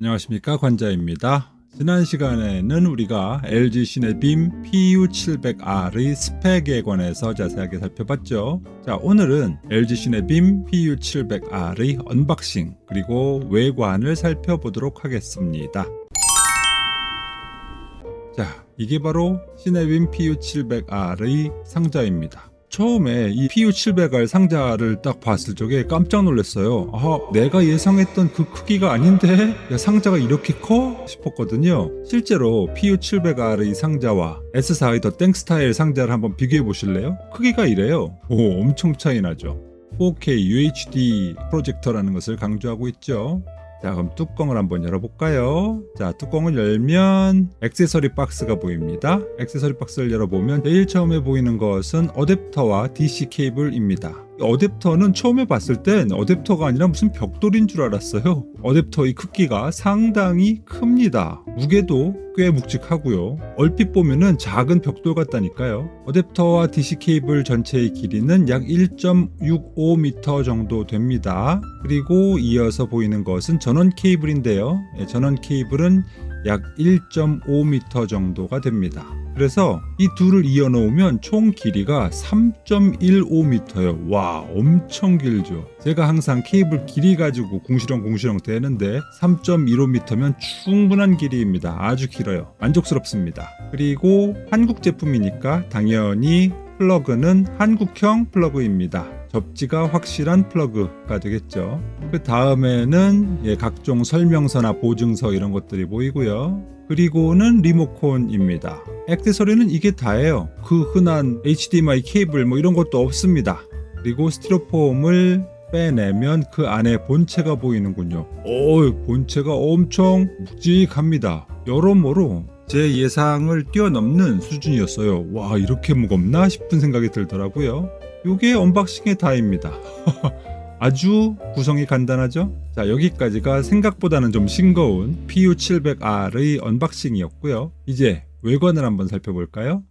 안녕하십니까 관자입니다. 지난 시간에는 우리가 LG 시네빔 PU700R의 스펙에 관해서 자세하게 살펴봤죠. 자, 오늘은 LG 시네빔 PU700R의 언박싱 그리고 외관을 살펴보도록 하겠습니다. 자, 이게 바로 시네빔 PU700R의 상자입니다. 처음에 이 PU700R 상자를 딱 봤을 적에 깜짝 놀랐어요. 아, 내가 예상했던 그 크기가 아닌데? 야, 상자가 이렇게 커? 싶었거든요. 실제로 PU700R의 상자와 S4의 더 땡스타일 상자를 한번 비교해 보실래요? 크기가 이래요. 오, 엄청 차이 나죠. 4K UHD 프로젝터라는 것을 강조하고 있죠. 자, 그럼 뚜껑을 한번 열어볼까요? 자, 뚜껑을 열면 액세서리 박스가 보입니다. 액세서리 박스를 열어보면 제일 처음에 보이는 것은 어댑터와 DC 케이블입니다. 이 어댑터는 처음에 봤을 땐 어댑터가 아니라 무슨 벽돌인 줄 알았어요. 어댑터의 크기가 상당히 큽니다. 무게도 꽤 묵직하고요. 얼핏 보면은 작은 벽돌 같다니까요. 어댑터와 DC 케이블 전체의 길이는 약 1.65m 정도 됩니다. 그리고 이어서 보이는 것은 전원 케이블인데요. 예, 전원 케이블은 약 1.5m 정도가 됩니다. 그래서 이 둘을 이어 놓으면 총 길이가 3.15m예요. 와, 엄청 길죠. 제가 항상 케이블 길이 가지고 궁시렁궁시렁 대는데 3.15m면 충분한 길이입니다. 아주 길어요. 만족스럽습니다. 그리고 한국 제품이니까 당연히 플러그는 한국형 플러그입니다. 접지가 확실한 플러그가 되겠죠. 그 다음에는 예, 각종 설명서나 보증서 이런 것들이 보이고요. 그리고는 리모콘입니다. 액세서리는 이게 다예요. 그 흔한 HDMI 케이블 뭐 이런 것도 없습니다. 그리고 스티로폼을 빼내면 그 안에 본체가 보이는군요. 오, 본체가 엄청 묵직합니다. 여러모로 제 예상을 뛰어넘는 수준이었어요. 와, 이렇게 무겁나 싶은 생각이 들더라고요. 이게 언박싱의 다입니다. 아주 구성이 간단하죠? 자, 여기까지가 생각보다는 좀 싱거운 PU700R의 언박싱이었고요. 이제 외관을 한번 살펴볼까요?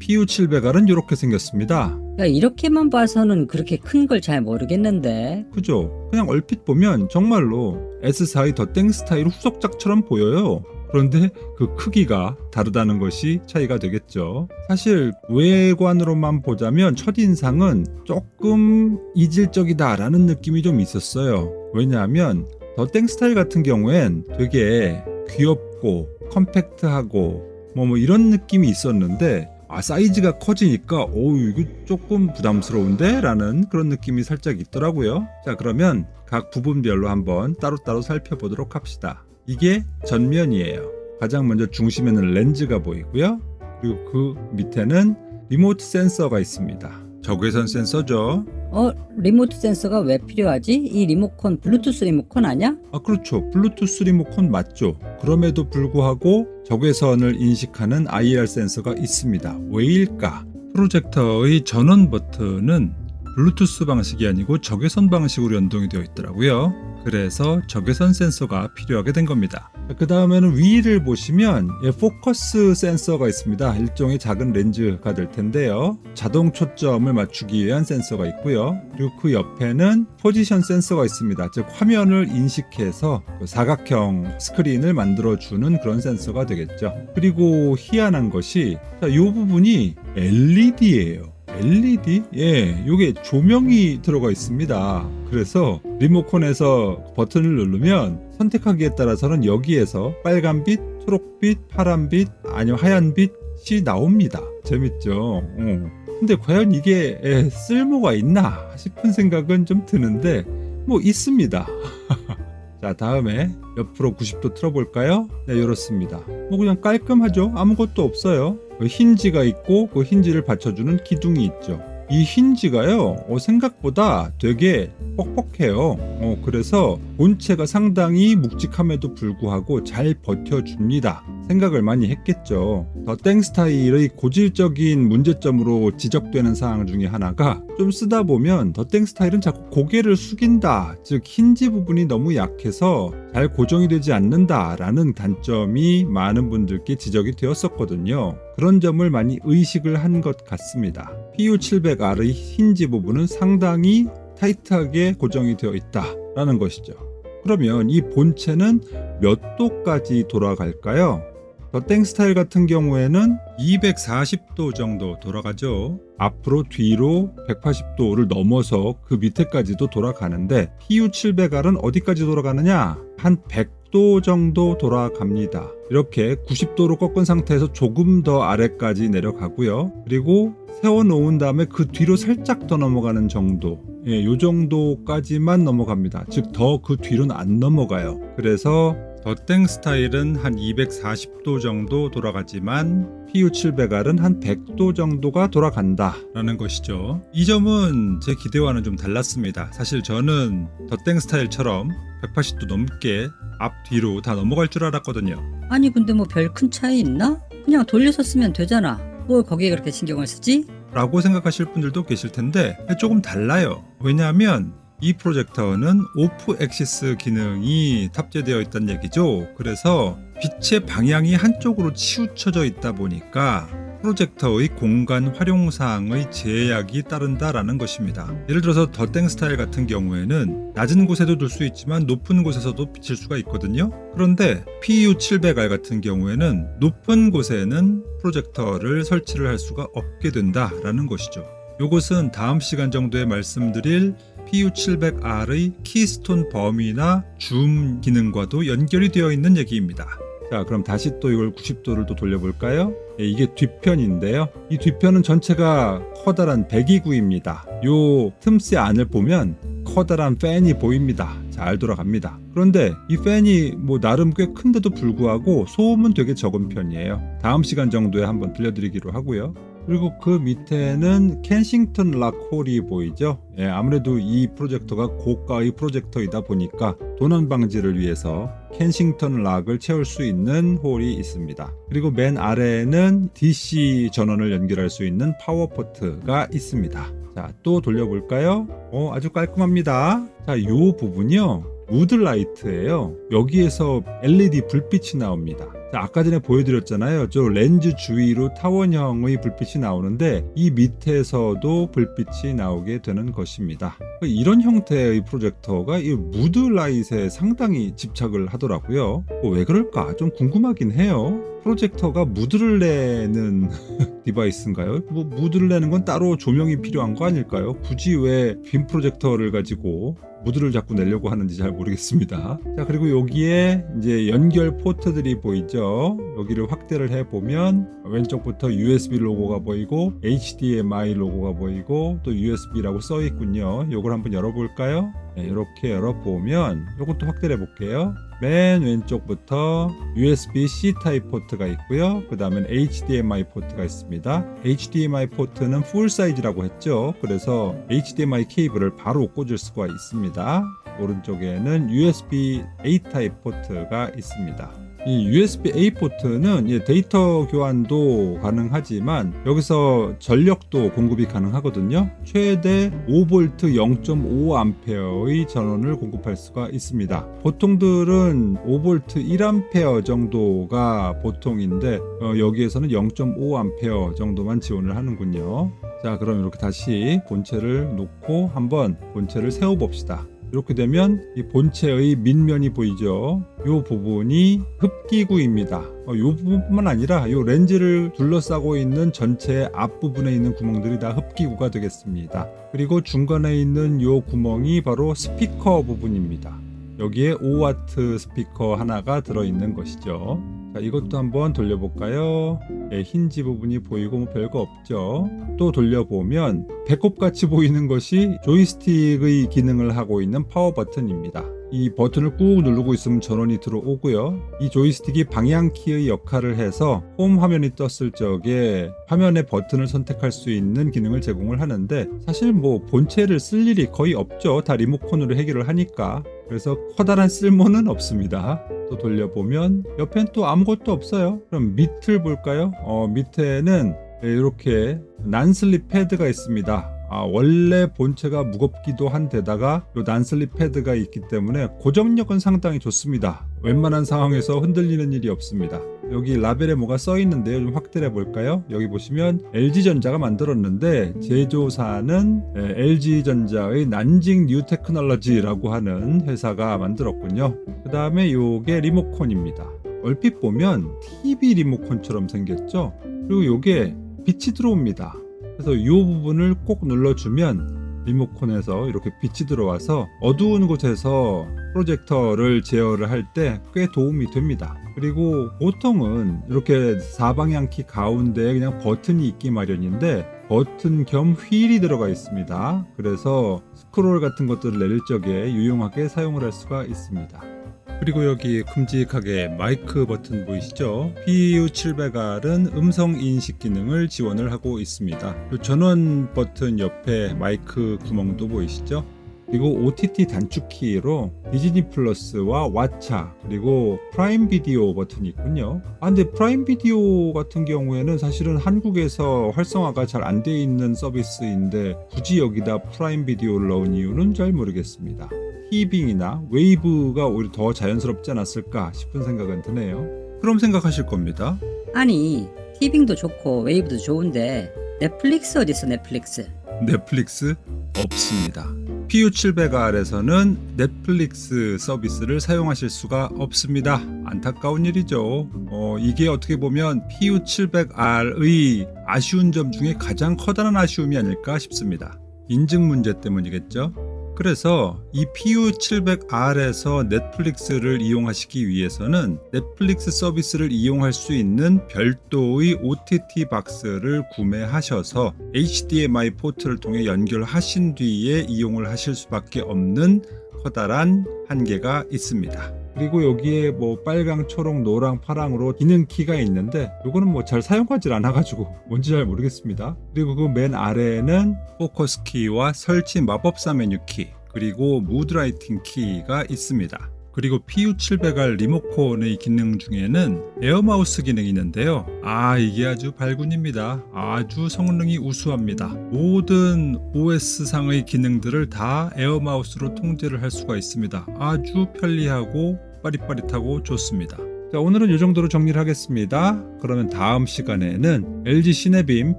PU700R은 이렇게 생겼습니다. 야, 이렇게만 봐서는 그렇게 큰 걸 잘 모르겠는데. 그죠? 그냥 얼핏 보면 정말로 S4의 더 땡 스타일 후속작처럼 보여요. 그런데 그 크기가 다르다는 것이 차이가 되겠죠. 사실 외관으로만 보자면 첫인상은 조금 이질적이다라는 느낌이 좀 있었어요. 왜냐하면 더 땡스타일 같은 경우엔 되게 귀엽고 컴팩트하고 뭐, 뭐 이런 느낌이 있었는데 아 사이즈가 커지니까 오 이거 조금 부담스러운데 라는 그런 느낌이 살짝 있더라고요 자 그러면 각 부분별로 한번 따로따로 살펴보도록 합시다 이게 전면이에요. 가장 먼저 중심에는 렌즈가 보이고요. 그리고 그 밑에는 리모트 센서가 있습니다. 적외선 센서죠. 어, 리모트 센서가 왜 필요하지? 이 리모컨 블루투스 리모컨 아니야? 아 그렇죠. 블루투스 리모컨 맞죠. 그럼에도 불구하고 적외선을 인식하는 IR 센서가 있습니다. 왜일까? 프로젝터의 전원 버튼은 블루투스 방식이 아니고 적외선 방식으로 연동이 되어 있더라고요 그래서 적외선 센서가 필요하게 된 겁니다. 그 다음에는 위를 보시면 예, 포커스 센서가 있습니다. 일종의 작은 렌즈가 될 텐데요. 자동 초점을 맞추기 위한 센서가 있고요. 그리고 그 옆에는 포지션 센서가 있습니다. 즉 화면을 인식해서 그 사각형 스크린을 만들어주는 그런 센서가 되겠죠. 그리고 희한한 것이 자, 이 부분이 LED예요 LED? 예, 요게 조명이 들어가 있습니다. 그래서 리모컨에서 버튼을 누르면 선택하기에 따라서는 여기에서 빨간빛, 초록빛, 파란빛, 아니면 하얀빛이 나옵니다. 재밌죠? 어. 근데 과연 이게 에, 쓸모가 있나 싶은 생각은 좀 드는데 뭐 있습니다. 자 다음에 옆으로 90도 틀어볼까요? 네 이렇습니다. 뭐 그냥 깔끔하죠. 아무것도 없어요. 그 힌지가 있고 그 힌지를 받쳐주는 기둥이 있죠. 이 힌지가요 어, 생각보다 되게 뻑뻑해요. 어, 그래서 본체가 상당히 묵직함에도 불구하고 잘 버텨줍니다. 생각을 많이 했겠죠. 더 땡스타일의 고질적인 문제점으로 지적되는 사항 중에 하나가 좀 쓰다 보면 더 땡스타일은 자꾸 고개를 숙인다. 즉 힌지 부분이 너무 약해서 잘 고정이 되지 않는다 라는 단점이 많은 분들께 지적이 되었었거든요. 그런 점을 많이 의식을 한 것 같습니다. PU700R의 힌지 부분은 상당히 타이트하게 고정이 되어 있다라는 것이죠. 그러면 이 본체는 몇 도까지 돌아갈까요? 더 땡 스타일 같은 경우에는 240도 정도 돌아가죠. 앞으로 뒤로 180도를 넘어서 그 밑에까지도 돌아가는데 PU700R은 어디까지 돌아가느냐? 한 100 도 정도 돌아갑니다. 이렇게 90도로 꺾은 상태에서 조금 더 아래까지 내려가고요. 그리고 세워놓은 다음에 그 뒤로 살짝 더 넘어가는 정도. 예, 요 정도까지만 넘어갑니다. 즉, 더 그 뒤로는 안 넘어가요. 그래서 더땡 스타일은 한 240도 정도 돌아가지만 PU700R은 한 100도 정도가 돌아간다 라는 것이죠. 이 점은 제 기대와는 좀 달랐습니다. 사실 저는 더땡 스타일처럼 180도 넘게 앞 뒤로 다 넘어갈 줄 알았거든요. 아니 근데 뭐 별 큰 차이 있나? 그냥 돌려서 쓰면 되잖아. 뭘 거기에 그렇게 신경을 쓰지? 라고 생각하실 분들도 계실 텐데 조금 달라요. 왜냐하면 이 프로젝터는 오프 엑시스 기능이 탑재되어 있다는 얘기죠. 그래서 빛의 방향이 한쪽으로 치우쳐져 있다 보니까 프로젝터의 공간 활용상의 제약이 따른다라는 것입니다. 예를 들어서 더땡 스타일 같은 경우에는 낮은 곳에도 둘 수 있지만 높은 곳에서도 비칠 수가 있거든요. 그런데 PU700R 같은 경우에는 높은 곳에는 프로젝터를 설치를 할 수가 없게 된다라는 것이죠. 이것은 다음 시간 정도에 말씀드릴 PU700R의 키스톤 범위나 줌 기능과도 연결이 되어 있는 얘기입니다. 자, 그럼 다시 또 이걸 90도를 또 돌려볼까요? 예, 이게 뒤편인데요. 이 뒤편은 전체가 커다란 배기구입니다. 요 틈새 안을 보면 커다란 팬이 보입니다. 잘 돌아갑니다. 그런데 이 팬이 뭐 나름 꽤 큰데도 불구하고 소음은 되게 적은 편이에요. 다음 시간 정도에 한번 들려드리기로 하고요. 그리고 그 밑에는 켄싱턴 락 홀이 보이죠? 예, 아무래도 이 프로젝터가 고가의 프로젝터이다 보니까 도난 방지를 위해서 켄싱턴 락을 채울 수 있는 홀이 있습니다. 그리고 맨 아래에는 DC 전원을 연결할 수 있는 파워 포트가 있습니다. 자, 또 돌려볼까요? 어, 아주 깔끔합니다. 자, 이 부분이요. 무드라이트예요. 여기에서 LED 불빛이 나옵니다. 자, 아까 전에 보여드렸잖아요. 저 렌즈 주위로 타원형의 불빛이 나오는데 이 밑에서도 불빛이 나오게 되는 것입니다. 이런 형태의 프로젝터가 이 무드라이트에 상당히 집착을 하더라고요. 어, 왜 그럴까? 좀 궁금하긴 해요. 프로젝터가 무드를 내는 디바이스인가요? 뭐 무드를 내는 건 따로 조명이 필요한 거 아닐까요? 굳이 왜 빔 프로젝터를 가지고 무드를 자꾸 내려고 하는지 잘 모르겠습니다. 자, 그리고 여기에 이제 연결 포트들이 보이죠? 여기를 확대를 해 보면 왼쪽부터 USB 로고가 보이고 HDMI 로고가 보이고 또 USB라고 써 있군요. 이걸 한번 열어 볼까요? 네, 이렇게 열어 보면 이것도 확대를 해 볼게요. 맨 왼쪽부터 USB-C 타입 포트가 있고요. 그 다음엔 HDMI 포트가 있습니다. HDMI 포트는 풀 사이즈라고 했죠. 그래서 HDMI 케이블을 바로 꽂을 수가 있습니다. 오른쪽에는 USB-A 타입 포트가 있습니다. 이 USB-A 포트는 이 데이터 교환도 가능하지만 여기서 전력도 공급이 가능하거든요. 최대 5V 0.5A의 전원을 공급할 수가 있습니다. 보통들은 5V 1A 정도가 보통인데 어, 여기에서는 0.5A 정도만 지원을 하는군요. 자, 그럼 이렇게 다시 본체를 놓고 한번 본체를 세워 봅시다. 이렇게 되면 이 본체의 밑면이 보이죠. 이 부분이 흡기구입니다. 어, 이 부분뿐만 아니라 이 렌즈를 둘러싸고 있는 전체 앞부분에 있는 구멍들이 다 흡기구가 되겠습니다. 그리고 중간에 있는 이 구멍이 바로 스피커 부분입니다. 여기에 5와트 스피커 하나가 들어있는 것이죠. 자, 이것도 한번 돌려볼까요? 예, 힌지 부분이 보이고 뭐 별거 없죠. 또 돌려보면 배꼽같이 보이는 것이 조이스틱의 기능을 하고 있는 파워 버튼입니다. 이 버튼을 꾹 누르고 있으면 전원이 들어오고요. 이 조이스틱이 방향키의 역할을 해서 홈 화면이 떴을 적에 화면의 버튼을 선택할 수 있는 기능을 제공을 하는데 사실 뭐 본체를 쓸 일이 거의 없죠. 다 리모컨으로 해결을 하니까. 그래서 커다란 쓸모는 없습니다. 또 돌려보면 옆엔 또 아무것도 없어요. 그럼 밑을 볼까요? 어, 밑에는 이렇게 난슬립 패드가 있습니다. 아, 원래 본체가 무겁기도 한데다가 요 난슬립 패드가 있기 때문에 고정력은 상당히 좋습니다. 웬만한 상황에서 흔들리는 일이 없습니다. 여기 라벨에 뭐가 써 있는데요. 좀 확대해 볼까요? 여기 보시면 LG전자가 만들었는데 제조사는 LG전자의 난징 뉴 테크놀로지라고 하는 회사가 만들었군요. 그 다음에 요게 리모컨입니다. 얼핏 보면 TV 리모컨처럼 생겼죠. 그리고 요게 빛이 들어옵니다. 그래서 이 부분을 꼭 눌러주면 리모컨에서 이렇게 빛이 들어와서 어두운 곳에서 프로젝터를 제어를 할 때 꽤 도움이 됩니다. 그리고 보통은 이렇게 사방향 키 가운데에 그냥 버튼이 있기 마련인데 버튼 겸 휠이 들어가 있습니다. 그래서 스크롤 같은 것들을 내릴 적에 유용하게 사용을 할 수가 있습니다. 그리고 여기 큼직하게 마이크 버튼 보이시죠? PU700R은 음성 인식 기능을 지원을 하고 있습니다. 요 전원 버튼 옆에 마이크 구멍도 보이시죠? 그리고 OTT 단축키로 디즈니 플러스와 왓챠 그리고 프라임 비디오 버튼이 있군요. 아 근데 프라임 비디오 같은 경우에는 사실은 한국에서 활성화가 잘 안 돼 있는 서비스인데 굳이 여기다 프라임 비디오를 넣은 이유는 잘 모르겠습니다. 히빙이나 웨이브가 오히려 더 자연스럽지 않았을까 싶은 생각은 드네요. 그럼 생각하실 겁니다. 아니 티빙도 좋고 웨이브도 좋은데 넷플릭스 어딨어 넷플릭스 넷플릭스 없습니다. PU700R에서는 넷플릭스 서비스를 사용하실 수가 없습니다. 안타까운 일이죠. 어, 이게 어떻게 보면 PU700R의 아쉬운 점 중에 가장 커다란 아쉬움이 아닐까 싶습니다. 인증 문제 때문이겠죠. 그래서 이 PU700R에서 넷플릭스를 이용하시기 위해서는 넷플릭스 서비스를 이용할 수 있는 별도의 OTT 박스를 구매하셔서 HDMI 포트를 통해 연결하신 뒤에 이용을 하실 수밖에 없는 커다란 한계가 있습니다. 그리고 여기에 뭐 빨강, 초록, 노랑, 파랑으로 기능 키가 있는데 이거는 뭐 잘 사용하지 않아가지고 뭔지 잘 모르겠습니다. 그리고 그 맨 아래에는 포커스 키와 설치 마법사 메뉴 키 그리고 무드 라이팅 키가 있습니다. 그리고 PU700R 리모컨의 기능 중에는 에어마우스 기능이 있는데요. 아, 이게 아주 발군입니다. 아주 성능이 우수합니다. 모든 OS상의 기능들을 다 에어마우스로 통제를 할 수가 있습니다. 아주 편리하고 빠릿빠릿하고 좋습니다. 자, 오늘은 이 정도로 정리를 하겠습니다. 그러면 다음 시간에는 LG 시네빔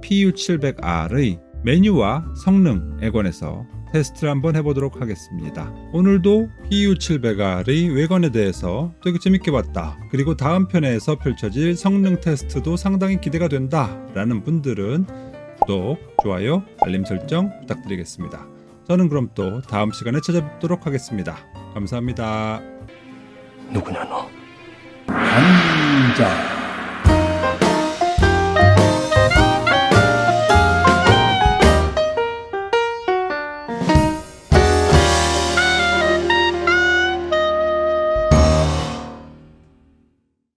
PU700R의 메뉴와 성능에 관해서 테스트를 한번 해보도록 하겠습니다. 오늘도 PU700R의 외관에 대해서 되게 재밌게 봤다. 그리고 다음 편에서 펼쳐질 성능 테스트도 상당히 기대가 된다. 라는 분들은 구독, 좋아요, 알림 설정 부탁드리겠습니다. 저는 그럼 또 다음 시간에 찾아뵙도록 하겠습니다. 감사합니다. 누구냐 너? 감자